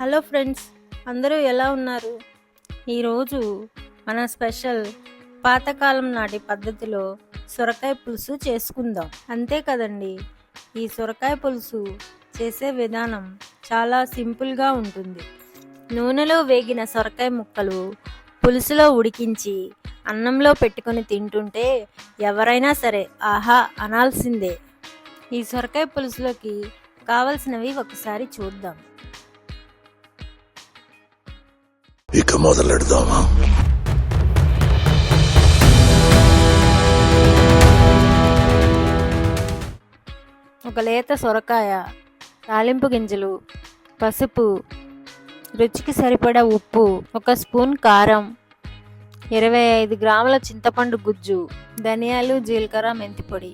Hello friends అందరూ ఎలా ఉన్నారు? ఈరోజు మన స్పెషల్ పాతకాలం నాటి పద్ధతిలో సొరకాయ పులుసు చేసుకుందాం. అంతే కదండి ఈ సొరకాయ పులుసు చేసే విధానం చాలా సింపుల్గా ఉంటుంది. నూనెలో వేగిన సొరకాయ ముక్కలు పులుసులో ఉడికించి అన్నంలో పెట్టుకొని తింటుంటే ఎవరైనా సరే ఆహా అనాల్సిందే. ఈ సొరకాయ పులుసులోకి కావలసినవి ఒకసారి చూద్దాం. ఇక మొదలెడదామా? ఒక లేత సొరకాయ తాలింపు గింజలు పసుపు రుచికి సరిపడా ఉప్పు ఒక స్పూన్ కారం ఇరవై ఐదు గ్రాముల చింతపండు గుజ్జు ధనియాలు జీలకర్ర మెంతిపొడి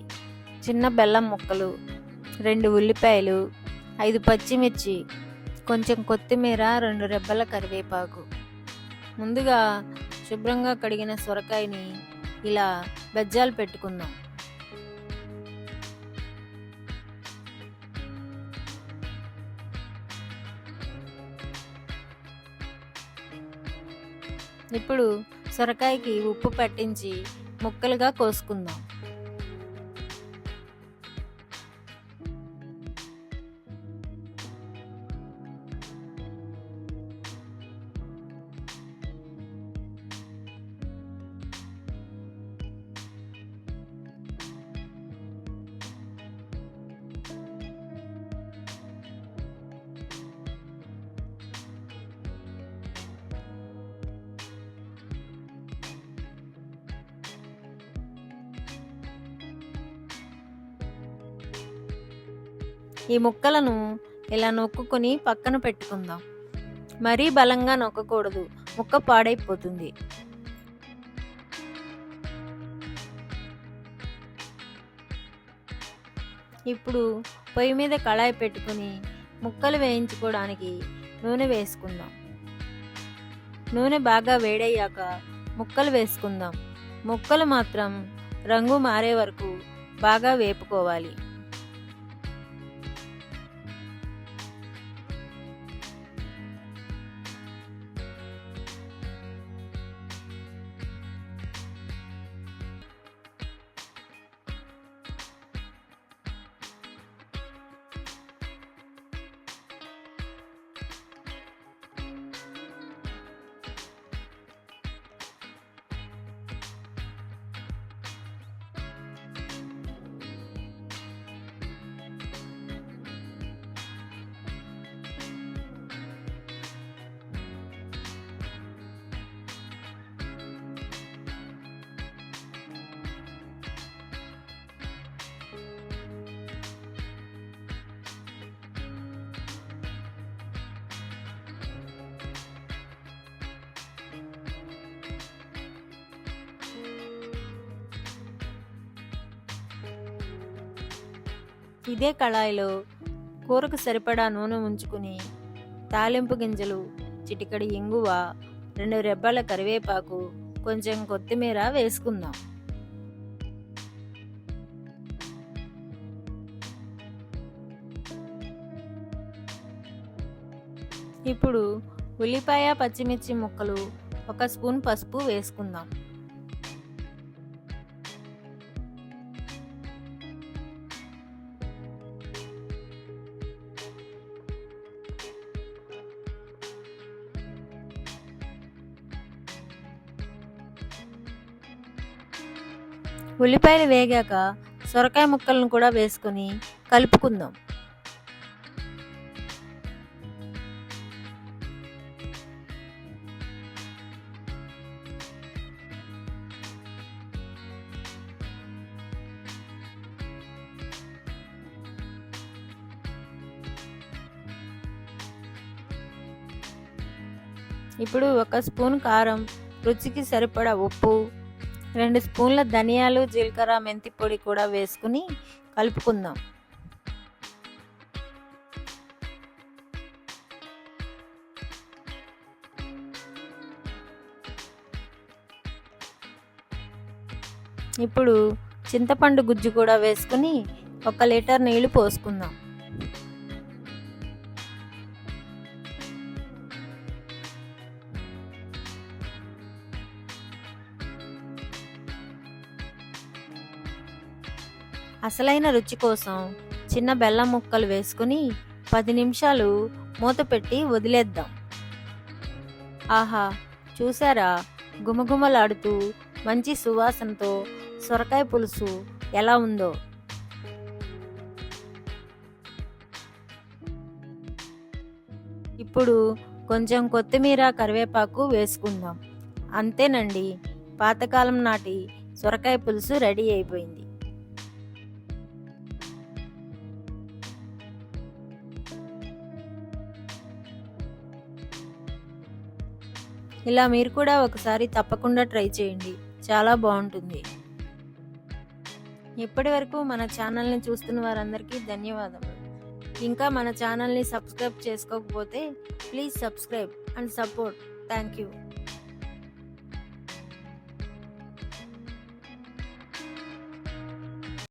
చిన్న బెల్లం ముక్కలు రెండు ఉల్లిపాయలు ఐదు పచ్చిమిర్చి కొంచెం కొత్తిమీర రెండు రెబ్బల కరివేపాకు. ముందుగా శుభ్రంగా కడిగిన సొరకాయని ఇలా బెజ్జాలు పెట్టుకుందాం. ఇప్పుడు సొరకాయకి ఉప్పు పట్టించి ముక్కలుగా కోసుకుందాం. ఈ ముక్కలను ఇలా నొక్కుని పక్కన పెట్టుకుందాం. మరీ బలంగా నొక్కకూడదు. ముక్క పాడైపోతుంది. ఇప్పుడు పొయ్యి మీద కళాయి పెట్టుకుని ముక్కలు వేయించుకోవడానికి నూనె వేసుకుందాం. నూనె బాగా వేడయ్యాక ముక్కలు వేసుకుందాం. ముక్కలు మాత్రం రంగు మారే వరకు బాగా వేపుకోవాలి. ఇదే కళాయిలో కూరకు సరిపడా నూనె ఉంచుకుని తాలింపు గింజలు చిటికడి ఇంగువ రెండు రెబ్బల కరివేపాకు కొంచెం కొత్తిమీర వేసుకుందాం. ఇప్పుడు ఉల్లిపాయ పచ్చిమిర్చి ముక్కలు ఒక స్పూన్ పసుపు వేసుకుందాం. ఉల్లిపాయలు వేగాక సొరకాయ ముక్కలను కూడా వేసుకొని కలుపుకుందాం. ఇప్పుడు ఒక స్పూన్ కారం రుచికి సరిపడా ఉప్పు రెండు స్పూన్ల ధనియాలు జీలకర్ర మెంతి పొడి కూడా వేసుకుని కలుపుకుందాం. ఇప్పుడు చింతపండు గుజ్జు కూడా వేసుకుని ఒక లీటర్ నీళ్ళు పోసుకుందాం. అసలైన రుచి కోసం చిన్న బెల్లం ముక్కలు వేసుకుని పది నిమిషాలు మూత పెట్టి వదిలేద్దాం. ఆహా చూసారా? గుమగుమలాడుతూ మంచి సువాసనతో సొరకాయ పులుసు ఎలా ఉందో. ఇప్పుడు కొంచెం కొత్తిమీర కరివేపాకు వేసుకుందాం. అంతేనండి పాతకాలం నాటి సొరకాయ పులుసు రెడీ అయిపోయింది. ఇలా మీరు కూడా ఒకసారి తప్పకుండా ట్రై చేయండి. చాలా బాగుంటుంది. ఇప్పటి వరకు మన ఛానల్ని చూస్తున్న వారందరికీ ధన్యవాదములు. ఇంకా మన ఛానల్ని సబ్స్క్రైబ్ చేసుకోకపోతే please subscribe and support. Thank you